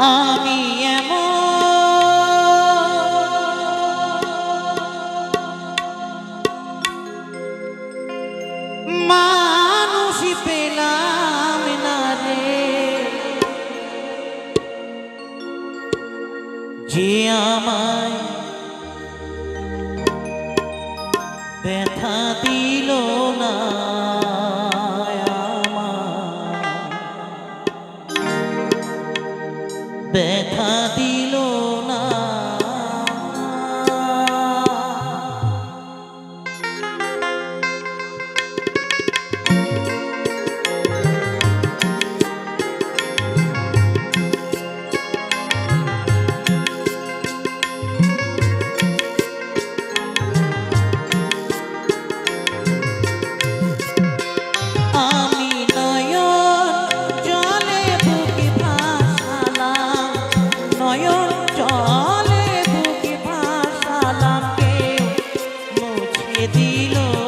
আমি মানুষ পেলাম না যে আমায় ব্যথা দিয়ে ব্যথা দিয়ে দিল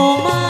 তোমার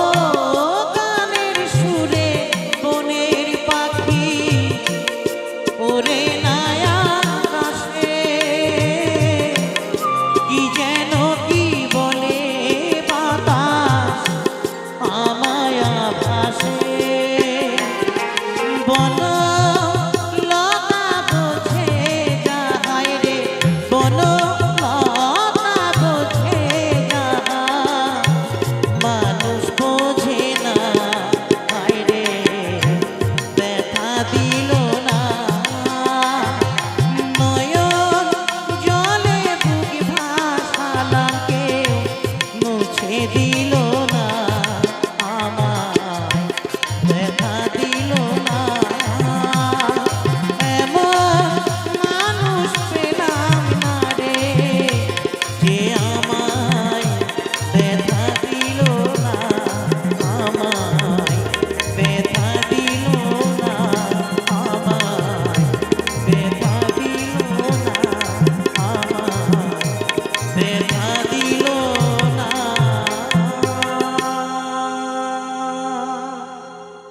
Bona